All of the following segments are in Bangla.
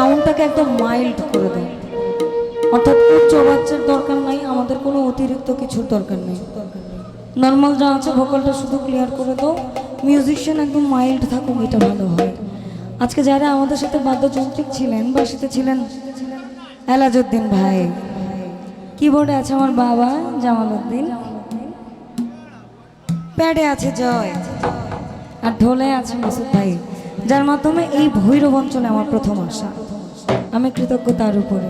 সাউন্ডটাকে একদম মাইল্ড করে দেয়। অর্থাৎ উচ্চ বাচ্চার দরকার নাই, আমাদের কোনো অতিরিক্ত কিছুর দরকার নেই। নর্মাল যা আছে ভোকালটা শুধু ক্লিয়ার করে দাও। মিউজিশিয়ান একদম মাইল্ড থাকুক, এটা ভালো হয়। আজকে যারা আমাদের সাথে বাদ্যযন্ত্রিক ছিলেন বা সাথে ছিলেন, এলাজউদ্দিন ভাই। কিবোর্ডে আছে আমার বাবা জামাল উদ্দিন প্যাডে আছে জয়। আর ঢোলে আছে মাসুদ ভাই, যার মাধ্যমে এই ভৈরব অঞ্চলে আমার প্রথম আসা। আমি কৃতজ্ঞ তার উপরে।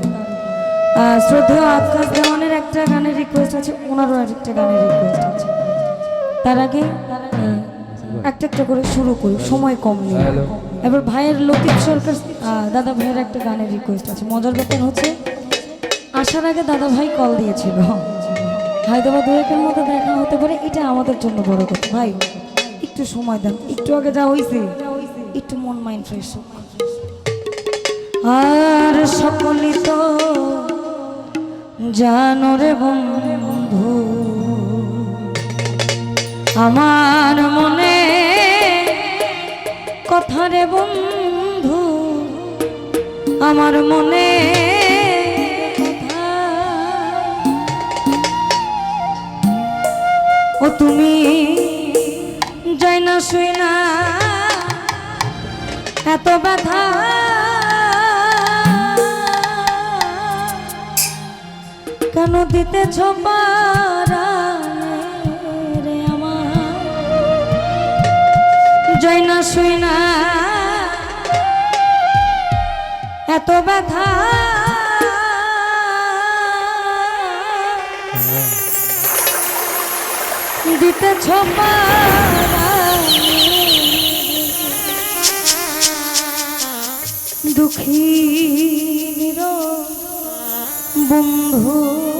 শ্রদ্ধেয় আকাশ দেওয়ানের একটা গানের রিকোয়েস্ট আছে, ওনারও আরেকটা গানের রিকোয়েস্ট আছে। তার আগে একটা একটা করে শুরু করি, সময় কম নেই। এবার ভাইয়ের লতিফ সরকার দাদা ভাইয়ের একটা গানের রিকোয়েস্ট আছে। মজার ব্যাপার হচ্ছে, আসার আগে দাদা ভাই কল দিয়েছিল। হয়তো বা দু একের মধ্যে দেখা হতে পারে, এটা আমাদের জন্য বড় কথা। ভাই, একটু সময় দেন, একটু আগে যা হয়েছে একটু মন মাইন্ড ফ্রেশ হোক। আর সকলই তো জানো রে বন্ধু, আমার মনে কথা রে বন্ধু, আমার মনে ও তুমি যাই না শুই না, এত ব্যথা কেন দিতেছ রে আমার। যাই না শুই না। এত ব্যথা। দিতেছ দুঃখীর বন্ধু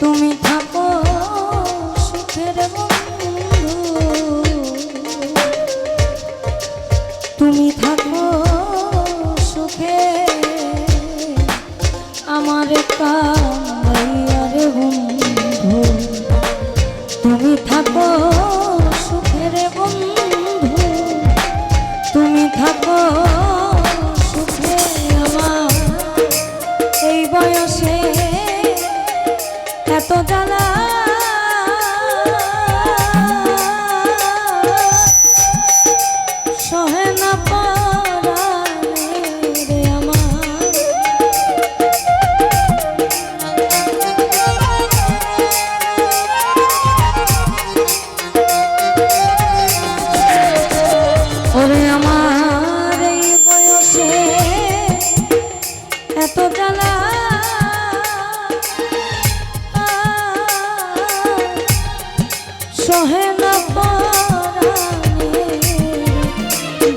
তুমি থাকো ওরে আমার এই বয়সে এত জ্বালা। সহে না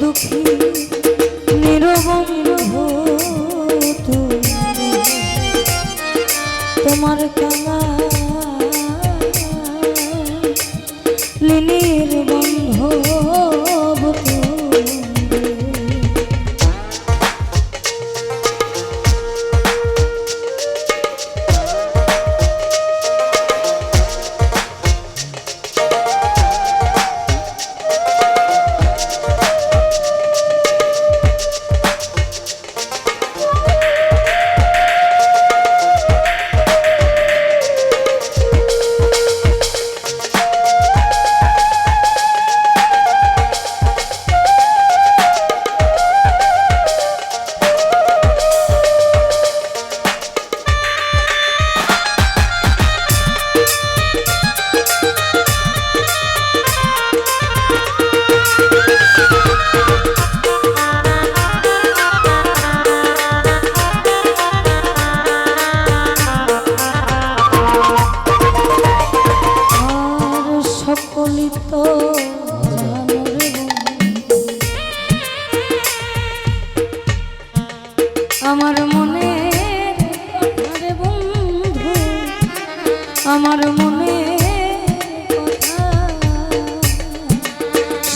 দুঃখী নিরব তোমার কালা লিনির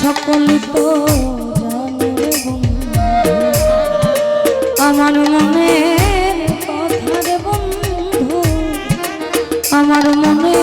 সকলি তো আমার মনে কথা বন্ধু। আমার মনে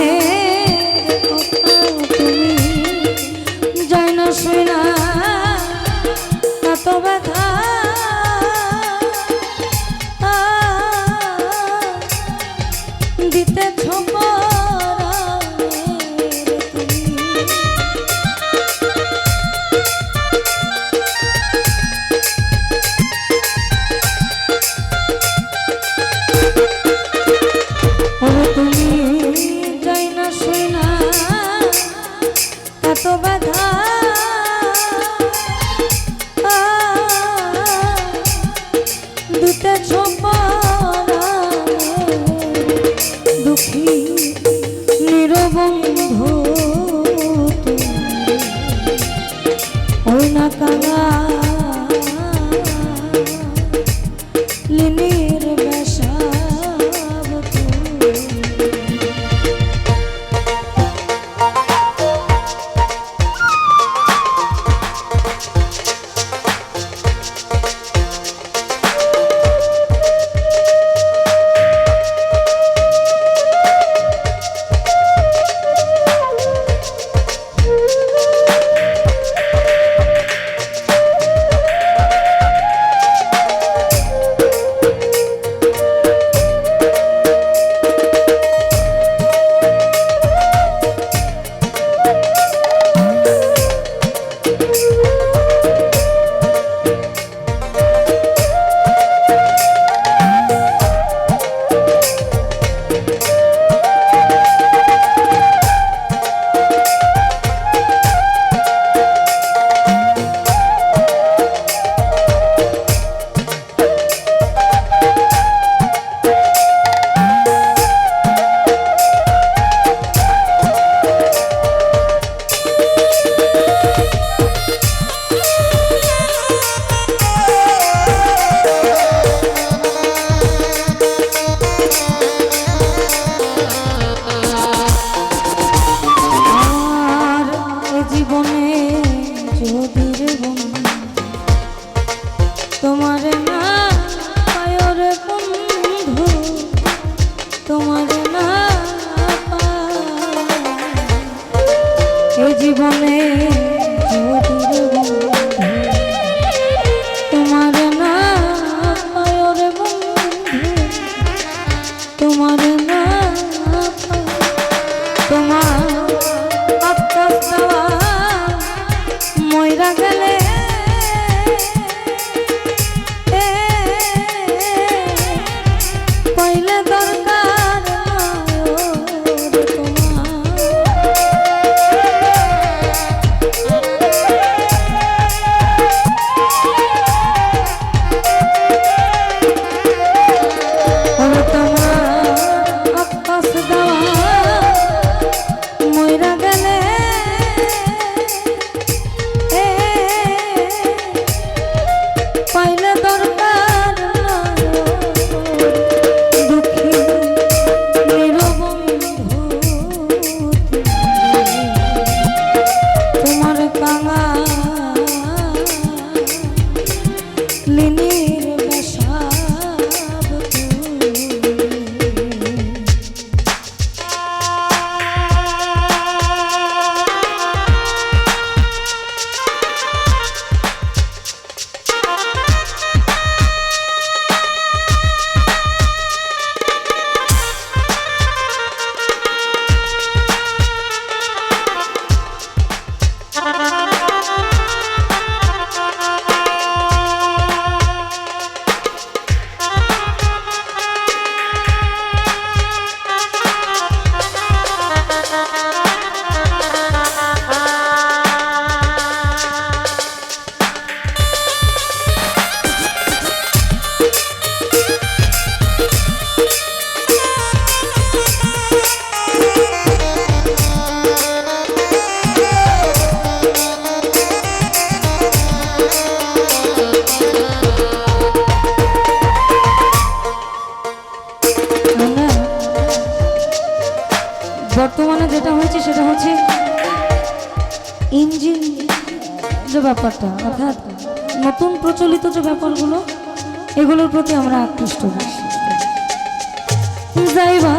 পাগলে ব্যাপারটা অর্থাৎ নতুন প্রচলিত যে ব্যাপারগুলো এগুলোর প্রতি আমরা আকৃষ্ট হই যাইবা